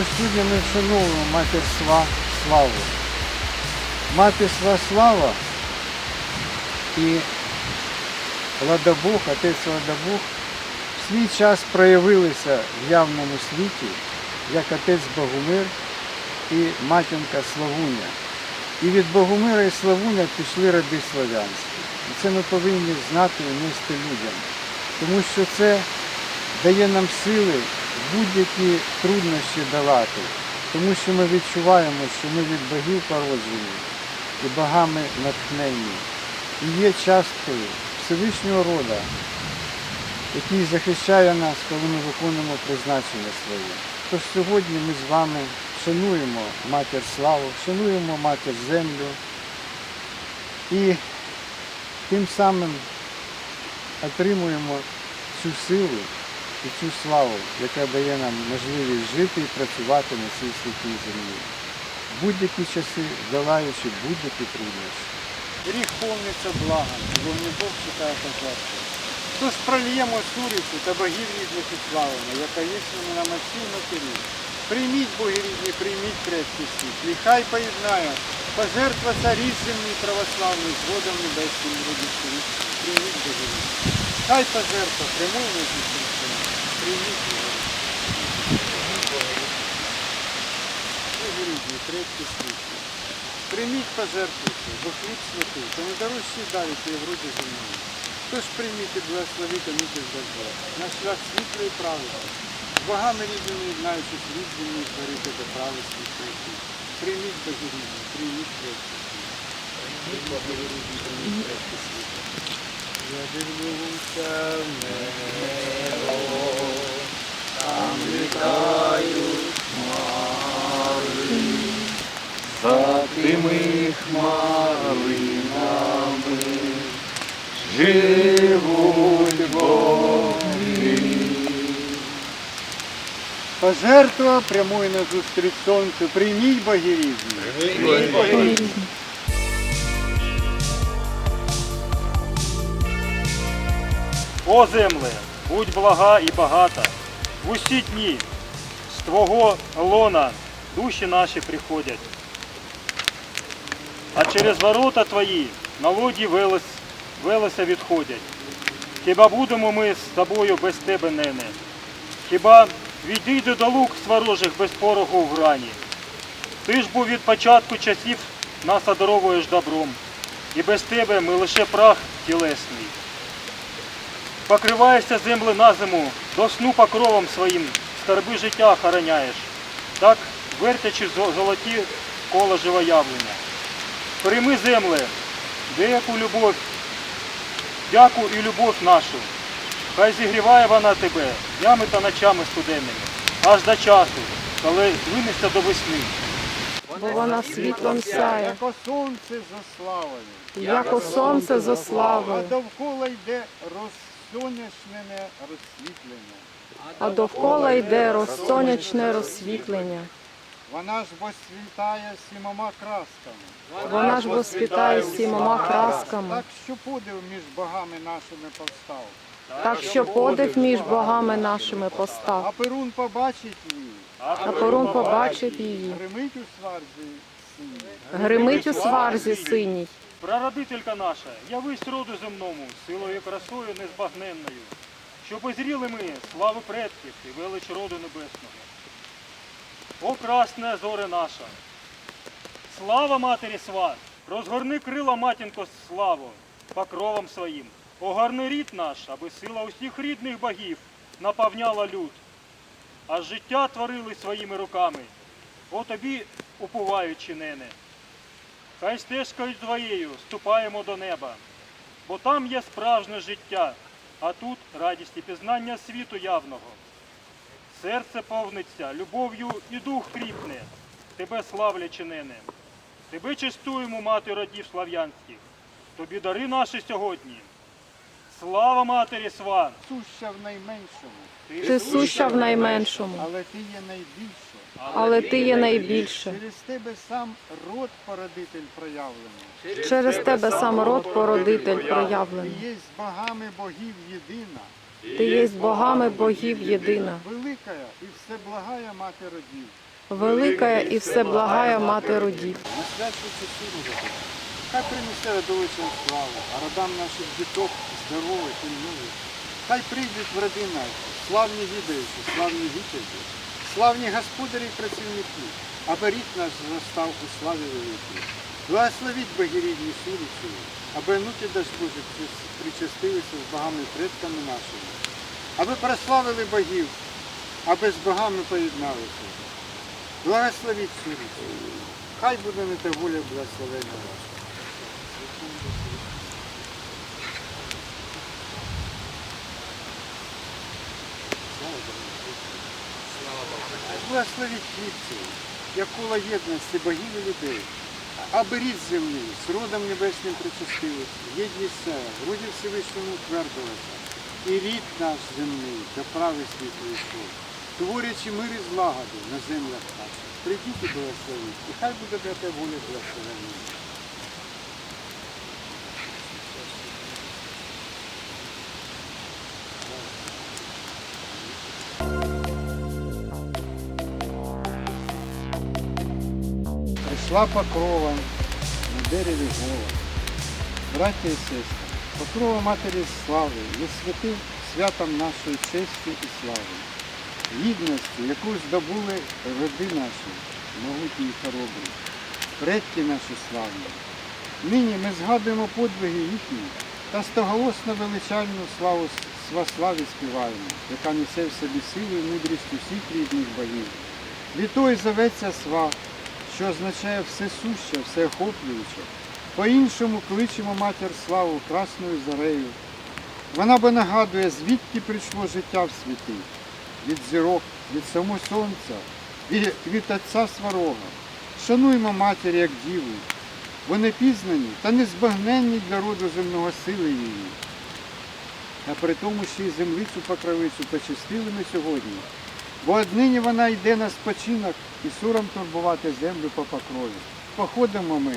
Сьогодні ми вшановуємо матір Сва Славу. Матір Сва Слава і Ладобух, отець Ладобух в свій час проявилися в явному світі як отець Богомир і матінка Славуня. І від Богомира і Славуня пішли ради славянські. І це ми повинні знати і нести людям. Тому що це дає нам сили будь-які труднощі давати. Тому що ми відчуваємо, що ми від богів породжені і богами натхнені. І є часткою Всевишнього рода, який захищає нас, коли ми виконуємо призначення своє. Тож сьогодні ми з вами шануємо матір славу, шануємо матір землю і тим самим отримуємо цю силу і цю славу, яка дає нам можливість жити і працювати на цій святій землі. Будь-які часи, долаючи будь-які труднощі. Гріх повниться благом, бо не Бог читає пожертви. Тож прольємо сурицю та богів рідних і славимо, яка є на всій матері. Прийміть, боги рідні, прийміть предки світ, нехай поєднає пожертва царі землі православний з водом небесним родичів. Прийміть, боги рідні. Хай пожертва прямою на. Прийміть пожертвуйте, бо хліб святий, та не дорожчі давите і в руді землі. Тож прийміть і благословіть міти добро, на шлях світла і правди. З богами рідними єднаючи світ землі, творити до прави світ прийти. Прийміть боги рідні, прийміть світ. Прийміть світ. Я дивлюся в небо, літають хмари, за тими хмаринами живуть боги. Пожертва прямує на зустріч сонцю. Прийміть боги різні. Прийміть боги різні. О земле, будь блага і багата, в усі дні з Твого лона душі наші приходять. А через ворота Твої на лоді велес, велеса відходять. Хіба будемо ми з тобою без тебе, нене? Хіба відійде до лук сворожих без пороху в грані? Ти ж був від початку часів нас одаровуєш добром, і без тебе ми лише прах тілесний. Покриваєшся земли на зиму, до сну покровом своїм, скарби життя охороняєш. Так, вертячи золоті коло живоявлення. Прийми земле, деяку любов, дяку і любов нашу. Хай зігріває вона тебе днями та ночами студенними, аж до часу, коли винесся до весни. бо вона світлом сяє, Яко сонце за славою, як сонце за а славою, довкола йде розсонячне розсвітлення. а довкола йде розсонячне розсвітлення. Вона ж посвітає сімома красками. Вона ж воспітає сімома красками, Так що подив між богами нашими повстав. так що подив між богами нашими А постав. Перун побачить її, А Перун побачив її, гримить у сварзі синій. гримить у сварзі синій. Прародителька наша, явись роду земному, силою красою незбагненною, щоб озріли ми слави предків і велич роду небесного. О, красне зоре наша! Слава матері сват! Розгорни крила, матінко, славу, покровом своїм. Огорни рід наш, аби сила усіх рідних богів наповняла люд. А життя творили своїми руками. О тобі упуваючи, нене. Хай стежкою твоєю ступаємо до неба, бо там є справжнє життя, а тут радість і пізнання світу явного. Серце повниться любов'ю і дух кріпне, тебе славлячи нене. Тебе чистуємо, мати родів слав'янських, тобі дари наші сьогодні. Слава матері сван! Суща в найменшому, Ти суща в найменшому, але ти є найбільше. Але ти є найбільше. Через тебе сам род породитель проявлений. Через тебе сам род породитель Ти є з богами богів єдина, Ти є з богами богів єдина, велика і всеблагая мати родів. велика і всеблагая мати родів. Хай принесе родовичам славу, а родам наших діток здорових і нових. Хай прийдуть в роди наші, славні відаючі, славні вітязі, славні господарі і працівники, аби рід наш зростав у славі великій. Благословіть богірідні сулицю, аби онуки дасть Боже причастилися з богами предками нашими, аби прославили богів, аби з богами поєдналися. Благословіть сулицю. Хай буде не та воля благословення ваша. Благословіть хлібців, як коло єдності богів і людей, аби рід земний з родом небесним причастилися, єдність ця, груді Всевишньому утвердилася, і рід наш земний до прави світу йшов, творячи мир і злагоду на землях наших. Прийдіть і благословіть, і хай буде тебе воля благословення. Прийшла покрова на дереві гола. Браття і сестри, покрова Матері слави, є святим святом нашої честі і слави, гідності, яку здобули роди наші, могутні і хоробрі, предки наші славні. Нині ми згадуємо подвиги їхні та стоголосно величальну славу сваславі співаємо, яка несе в собі силу і мудрість усіх рідних богів. Від той зоветься сва, що означає всесуще, всеохоплююче. По-іншому кличемо матір славу красною зарею. Вона бо нагадує, звідки прийшло життя в світі, від зірок, від самого сонця, від, від отця сварога. Шануємо матір як діву, бо не пізнані та незбагненні для роду земного сили її. А при тому ще й землицю покровицю почистили ми сьогодні. Бо однині вона йде на спочинок і суром турбувати землю по покрові. Походимо ми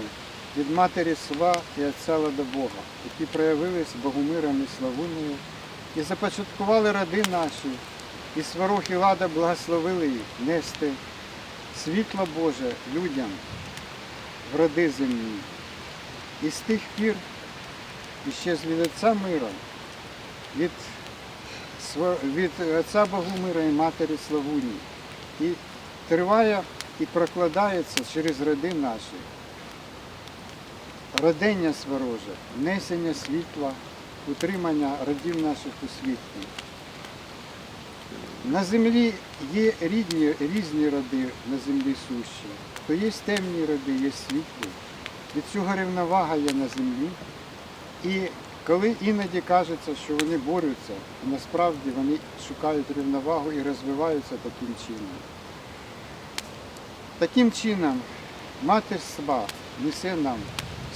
від матері сва і отця до Бога, які проявились Богомиром і Славуною, і започаткували роди наші, і сварог і лада благословили їх нести світло Боже людям в роди земні. І з тих пір іще з від Отця мира, від від Отця Богомира і Матері Славуні. І триває і прокладається через роди наші. Родення свороже, несення світла, утримання родів наших у світлі. На землі є рідні, різні роди на землі сущі. То є темні роди, є світлі. Від цього рівновага є на землі. І коли іноді кажеться, що вони борються, насправді вони шукають рівновагу і розвиваються таким чином. Таким чином, матір сва несе нам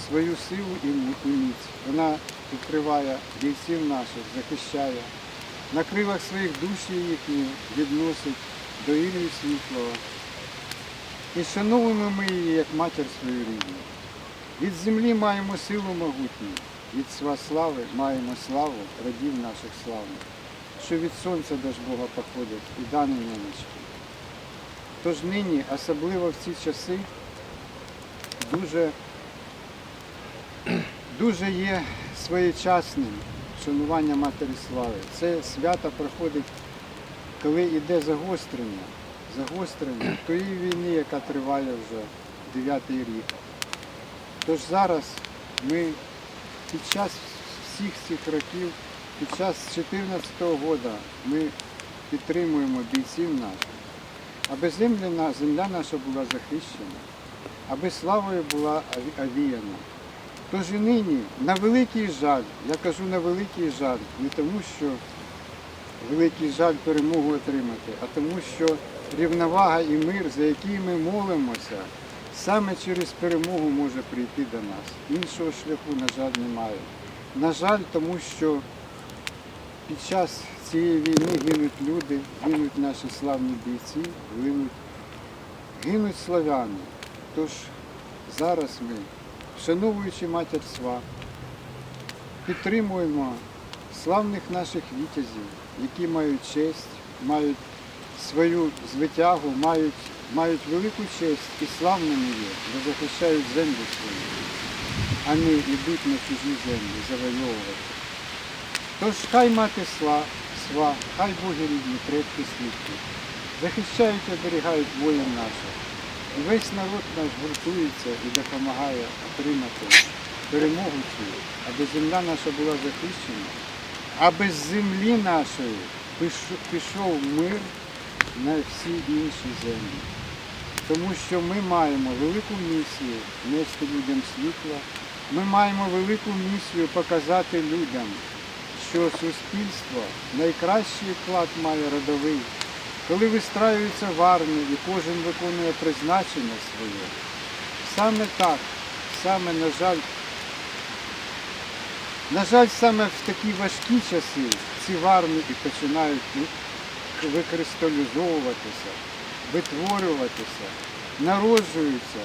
свою силу і міць. Вона відкриває бійців наших, захищає. На крилах своїх душі їхні відносить до Ілії світлого. І шановуємо ми її як матір свою рідну. Від землі маємо силу могутню, від сва слави маємо славу родів наших славних, що від сонця до ж Бога походять і дані ненечки. Тож нині, особливо в ці часи, дуже, дуже є своєчасним шанування Матері Слави. Це свято проходить, коли йде загострення, загострення тої війни, яка триває вже дев'ятий рік. Тож зараз ми під час всіх цих років, під час 2014 року ми підтримуємо бійців наших, аби земля, земля наша була захищена, аби славою була аві- овіяна. Тож і нині, на великий жаль, я кажу на великий жаль, не тому, що великий жаль перемогу отримати, а тому, що рівновага і мир, за який ми молимося, саме через перемогу може прийти до нас. Іншого шляху, на жаль, немає. На жаль, тому що під час цієї війни гинуть люди, гинуть наші славні бійці, гинуть, гинуть славяни. Тож зараз ми, вшановуючи матір сва, підтримуємо славних наших вітязів, які мають честь, мають свою звитягу, мають мають велику честь і славними є, бо захищають землю свою, а не йдуть на чужі землі завойовувати. Тож хай мати сла, сва, хай боги рідні, предки світлі, захищають і оберігають воїн наших. І весь народ наш гуртується і допомагає отримати перемогу цю, аби земля наша була захищена, аби з землі нашої пішов мир на всі інші землі. Тому що ми маємо велику місію нести людям світло, ми маємо велику місію показати людям, що суспільство найкращий вклад має родовий, коли вистраюється в армію і кожен виконує призначення своє. Саме так, саме, на жаль, на жаль, саме в такі важкі часи ці в армії починають ви- викристалізовуватися, витворюватися, народжуються.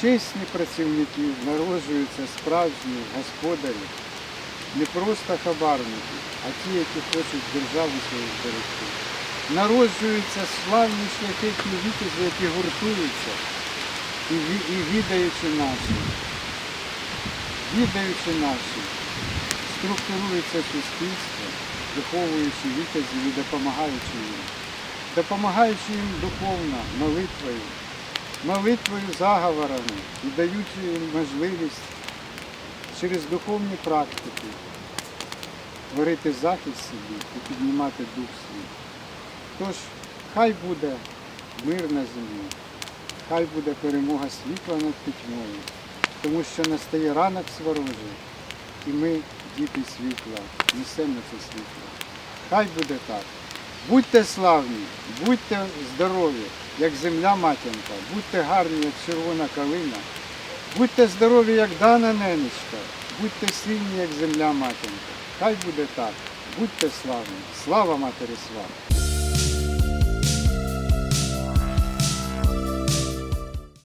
Чесні працівники, народжуються справжні господарі, не просто хабарники, а ті, які хочуть державу свою зберегти. Народжуються славні шляхетні вітязі, які гуртуються і, і відаючи наші, відаючи наші, структурується суспільство, виховуючи вітязів і допомагаючи їм, допомагаючи їм духовно, молитвою, молитвою, заговорами і даючи їм можливість через духовні практики творити захист собі і піднімати дух свій. Тож, хай буде мир на землі, хай буде перемога світла над пітьмою, тому що настає ранок сворожий, і ми, діти світла, несемо це світло. Хай буде так. Будьте славні, будьте здорові, як земля матінка, будьте гарні, як червона калина, будьте здорові, як дана ненечка, будьте сильні, як земля матінка. Хай буде так. Будьте славні. Слава матері слава!